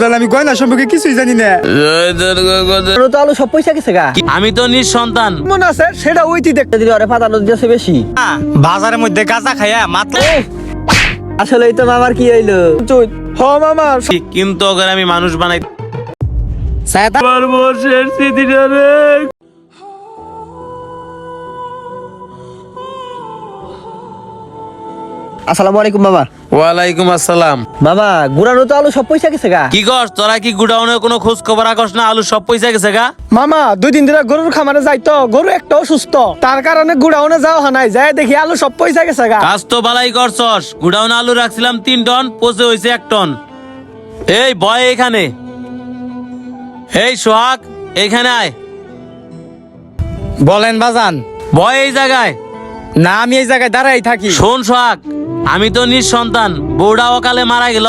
জান আমি গয়না সম্পর্কে কিছুই জানি না। ওর তো আলু সব পয়সা গেছে গা। আমি তো নিঃসন্তান। মনে আছে? সেটা ওইটি দিলে বেশি। বাজারের মধ্যে গাঁজা খাইয়া মাত্র আসলে তো মামার কি হইল? চুই হ মামা। কিন্তু ওকে আমি মানুষ বানাই স্মৃতিটা রে আসসালামু আলাইকুম মামা। ওয়ালাইকুম আসসালাম। মামা গুড়ানো তো আলু সব পয়সা গেছে গা। কি কর তোরা কি গুডাউনের কোনো খোঁজ খবর রাখস না আলু সব পয়সা গেছে গা? মামা দুই দিন ধরে গরুর খামারে যাইতো গরু একটাও সুস্থ। তার কারণে গুড়াউনে যাওয়া হয় নাই যায় দেখি আলু সব পয়সা গেছে গা। কাজ তো বালাই করছস গুডাউনে আলু রাখছিলাম তিন টন পচে হয়েছে এক টন। এই বয় এখানে। এই সোহাগ এখানে আয়। বলেন বাজান। বয় এই জায়গায়। না আমি এই জায়গায় দাঁড়াই থাকি। শোন সোহাগ। আমি তো নিঃসন্তান বউটা অকালে মারা গেল।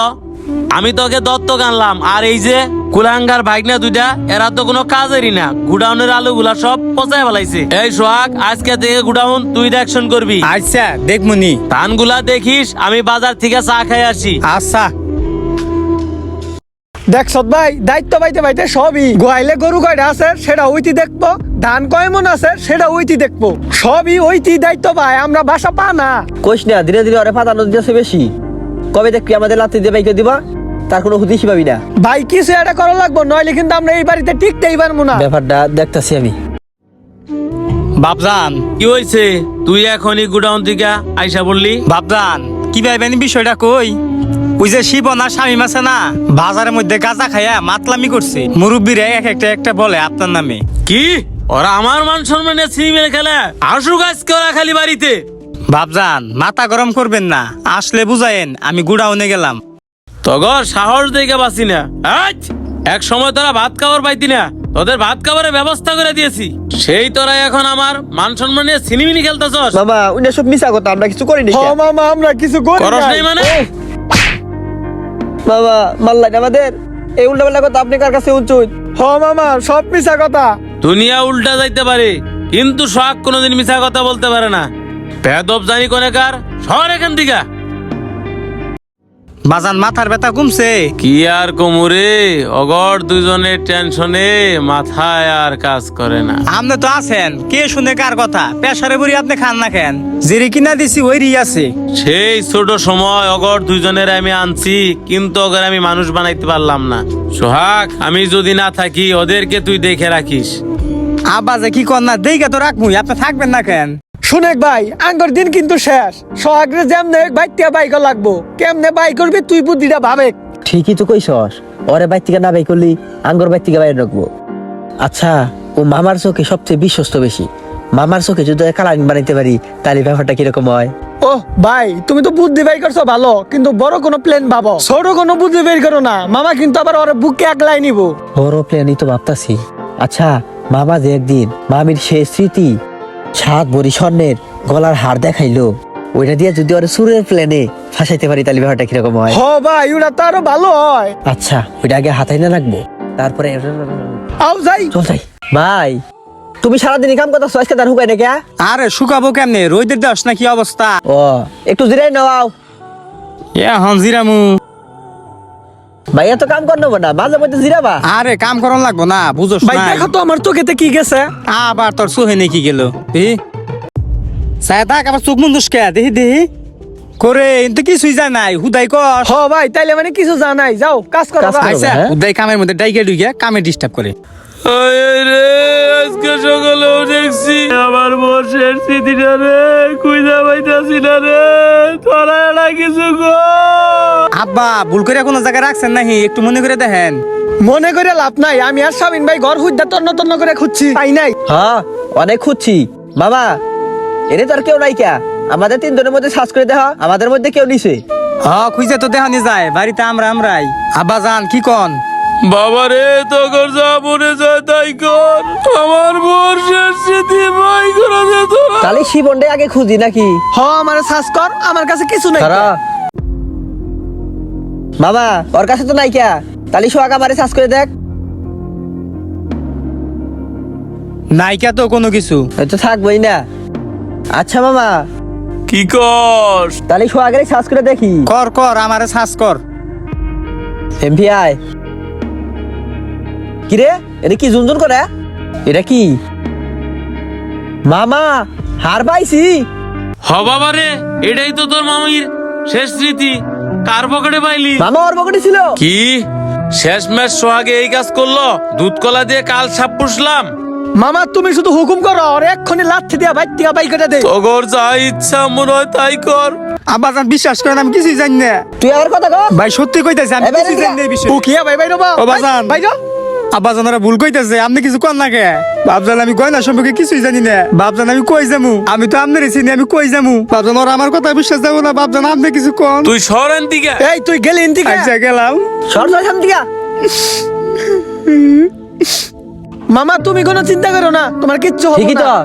আমি তোকে দত্তক আনলাম আর এই যে কুলাঙ্গার ভাগনা দুইটা এরা তো কোনো কাজেরই না। গুডাউনের আলুগুলা সব পচায় ফেলাইছে। এই সোহাগ আজকে থেকে গুডাউন তুই অ্যাকশন করবি। আচ্ছা দেখমুনি ধানগুলা দেখিস আমি বাজার থেকে চা খাই আসি। আচ্ছা। দেখ সৎ ভাই দায়িত্ব পাইতে পাইতে সবই গোয়াইলে গরু কয়টা আছে সেটা ওইটি দেখব। ধান কয় মন আছে সেটা ওইটি দেখব। সবই ওইটি দায়িত্ব পাই আমরা বাসা পা না। কইস না ধীরে ধীরে ওরে পাতানো দিতেছে বেশি। কবে দেখবি আমাদের লাতি দিয়ে বাইকে দিবা? তার কোনো হুদিসই পাবি না। ভাই কিছু এটা করা লাগবো নইলে কিন্তু আমরা এই বাড়িতে টিকতেই পারব না। ব্যাপারটা দেখতাছি আমি। বাপজান কি হয়েছে তুই এখনই গুডাউন থেকে আইসা বললি? বাপজান কি ভাইবেন বিষয়টা কই? ওই যে শিব না স্বামী মাসে না বাজারের মধ্যে গাঁজা খাইয়া মাতলামি করছে। মুরব্বীরা এক একটা একটা বলে আপনার নামে। কি? ওরা আমার মান সম্মানে সিনেমের খেলা। আসুক আজকে ওরা খালি বাড়িতে। বাপজান মাথা গরম করবেন না। আসলে বুঝায়েন আমি গুড়াউনে গেলাম। তগর সাহস দেখে বাঁচি না। আজ! এক সময় তোরা ভাত খাবার পাইতি না। তোদের ভাত খাবারের ব্যবস্থা করে দিয়েছি। সেই তোরা এখন আমার মান সম্মান নিয়ে সিনেমিনি খেলতেছস। মামা উনি সব মিশা কথা আমরা কিছু করিনি মামা আমরা কিছু করস নাই। মানে? মামা মাল্লাই আমাদের? এই উল্টা পাল্টা কথা আপনি কার কাছে উঁচুই হ মামা সব মিশা কথা। দুনিয়া উল্টা যাইতে পারে কিন্তু শখ কোনোদিন মিছা কথা বলতে পারে না। বেদব জানি কোনে কার সর এখান থেকে বাজান মাথার ব্যথা কমছে কি আর কোমরে অগর দুজনের টেনশনে মাথায় আর কাজ করে না। আপনি তো আছেন কে শুনে কার কথা? পেশারে বুড়ি আপনি খান না খেন জিরি কিনা দিছি ওই রি আছে। সেই ছোট সময় অগর দুজনের আমি আনছি কিন্তু অগর আমি মানুষ বানাইতে পারলাম না। সোহাগ আমি যদি না থাকি ওদেরকে তুই দেখে রাখিস। আব্বা যে কি কর না দেখে তো রাখব আপনি থাকবেন না কেন? শুনেক ভাই আঙ্গর দিন কিন্তু শেষ। সোহাগরে যেমনে বাইতে বাইক লাগবো। কেমনে বাই করবি তুই বুদ্ধিটা ভাবে ঠিকই তো কইছস ওরে বাইর থেকে না বাই করলি আঙ্গর বাইর থেকে বাইরে রাখব। আচ্ছা ও মামার চোখে সবচেয়ে বিশ্বস্ত বেশি। মামার চোখে যদি কালারিং বানাইতে পারি তাহলে ব্যাপারটা কীরকম হয়? ও ভাই তুমি তো বুদ্ধি বাই করছ ভালো কিন্তু বড় কোনো প্ল্যান ভাবো। ছোট কোনো বুদ্ধি বের করো না মামা কিন্তু আবার ওর বুকে একলাই নিব। বড় প্ল্যানই তো ভাবতাছি। আচ্ছা মামা যে একদিন মামির সে স্মৃতি সাত বড়ি স্বর্ণের গলার হার দেখাইলো ওইটা দিয়ে যদি ওরা সুরের প্ল্যানে ফাঁসাইতে পারি তাহলে ব্যাপারটা কীরকম হয়? হ ভাই ওটা তো আরও ভালো হয়। আচ্ছা ওইটা আগে হাতাই না রাখব? তারপরে আও যাই। চল যাই। ভাই তুমি সারাদিন কাম করতেছো আজকে তার হুকাই নাকি আরে শুকাবো কেমনে? রোদের দশ না কি অবস্থা? ও একটু জিরাই নাও এ হন জিরামু। ভাই এত কাম কর নেব না মাঝে মধ্যে জিরাবা। আরে কাম করন লাগবো না বুঝোস ভাই দেখো তো আমার চোখেতে কি গেছে? আবার তোর চোখে নাকি গেল। দেখি সায় থাক আবার চোখ মুন্দুস কে? দেখি দেখি করে কিন্তু কিছুই যায় নাই হুদাই কর। হ ভাই তাইলে মানে কিছু জানাই যাও কাজ করো। আচ্ছা হ্যাঁ? হুদাই কামের মধ্যে ডাইকে ডুইকে কামে ডিস্টার্ব করে। আয় রে আজকে সকালেও দেখছি আমার বর্ষের স্মৃতিটা রে কুইদা পাইতাছি না রে। তোরা কিছু গো আব্বা ভুল করে কোনো জায়গায় রাখছেন নাহি? একটু মনে করে দেখেন। মনে করে লাভ নাই। আমি আর স্বামীন ভাই ঘর হুদ্দা তন্ন তন্ন করে খুঁজছি। পাই নাই। হ্যাঁ অনেক খুঁজছি। বাবা এনে তো আর কেউ নাই কে? আমাদের তিনজনের মধ্যে সার্চ করে দেখা আমাদের মধ্যে কেউ নিছে। হ খুঁজে তো দেখানি যায়। বাড়িতে আমরা আমরাই। আব্বা যান কি কন? বাবা রে তোর যা মনে যায় তাই কর। আমার বর্ষের স্মৃতি ভাই করে দে তোরা। তাহলে শিবন্ডে আগে খুঁজি নাকি? হ আমার সার্চ কর। আমার কাছে কিছু নাই তারা মামা ওর কাছে তো নাই কে তাহলে সোহাগ আমারে সার্চ করে দেখ। নাইকা তো কোনো কিছু। হয়তো থাকবোই না। আচ্ছা মামা। কি কর? তাহলে সোহাগের সার্চ করে দেখি। কর কর আমারে সার্চ কর। এমপিআই কিরে এটা কি জুনজুন করে? এটা কি? মামা হার পাইছি। হ এটাই তো তোর মামির শেষ স্মৃতি। কার পকেটে পাইলি? মামা ওর পকেটে ছিল। কি? শেষ ম্যাচ সোহাগে এই কাজ করল? দুধ কলা দিয়ে কাল সাপ পুষলাম। মামা তুমি শুধু হুকুম করো আর এক্ষুনি লাঠি দিয়া বাইর দিয়া বাইক কেটে দে। তোর যা ইচ্ছা মনে হয় তাই কর। আব্বাজান বিশ্বাস করেন আমি কিছুই জানি না। তুই আমার কথা কর ভাই সত্যি কইতাছি আমি কিছুই জানি না এই বিষয়ে। ও কি ভাই ভাই রবা ও বাজান। বাইরো আব্বাজান ওরা ভুল কইতেছে আপনি কিছু কর না কে? বাপজান আমি গয়না সম্পর্কে কিছুই জানি না। বাপজান আমি কই যামু? আমি তো আপনারই চিনি আমি কই যামু? বাপজান ওরা আমার কথা বিশ্বাস যাব না। বাপজান আপনি কিছু কোন? তুই সরেন দিকে এই তুই গেলি ইন্দিকে আচ্ছা গেলাম। সর সর শান্তি মামা তুমি কোনো চিন্তা করো না তোমার কিচ্ছু হবে ঠিকই তো। না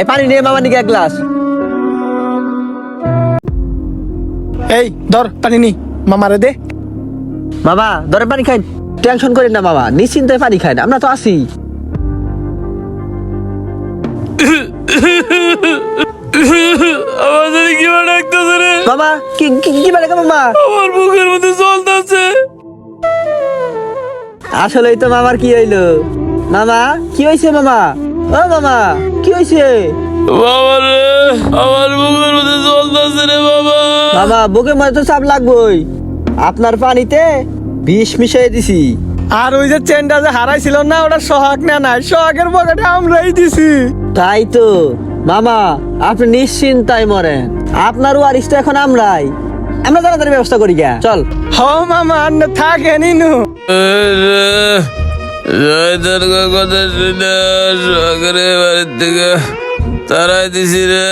এই পানি নিয়ে মামা নিকে এক গ্লাস। এই ধর পানি নি। মামারে দে। মামা ধরে পানি খাই টেনশন করেন না মামা নিশ্চিন্তে পানি খাই আমরা তো আছি। আমাদের কি ডাকতেছে রে? মামা কি কি কি বেড়ে মামা? আমার বুকের মধ্যে চলতেছে আসলেই তো মামার কি হইল? মামা কি হয়েছে মামা? ও মামা কি হয়েছে বাবা রে আমার বুকের মধ্যে চলতেছে রে বাবা মামা বুকে মধ্যে তো চাপ লাগবই। আপনার পানিতে বিষ মিশিয়ে দিছি আর ওই যে চেনটা যে হারাইছিল না ওটা সোহাগ না নাই সোহাগের পকেটে আমরাই দিছি তাই তো মামা আপনি নিশ্চিন্তায় মরেন আপনার ওয়ারিস তো এখন আমরাই আমরা তাড়াতাড়ি ব্যবস্থা করি গা চল হ মামা আর না থাকে নিনু জয়দার কথা শুনে সকালে বাড়ির থেকে তারাই দিছি রে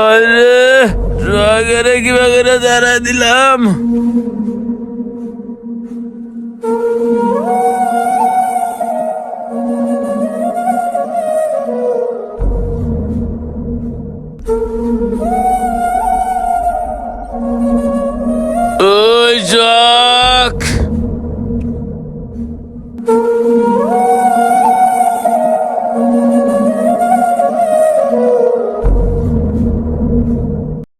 আরে করে কিবা করে দিলাম? ওই যা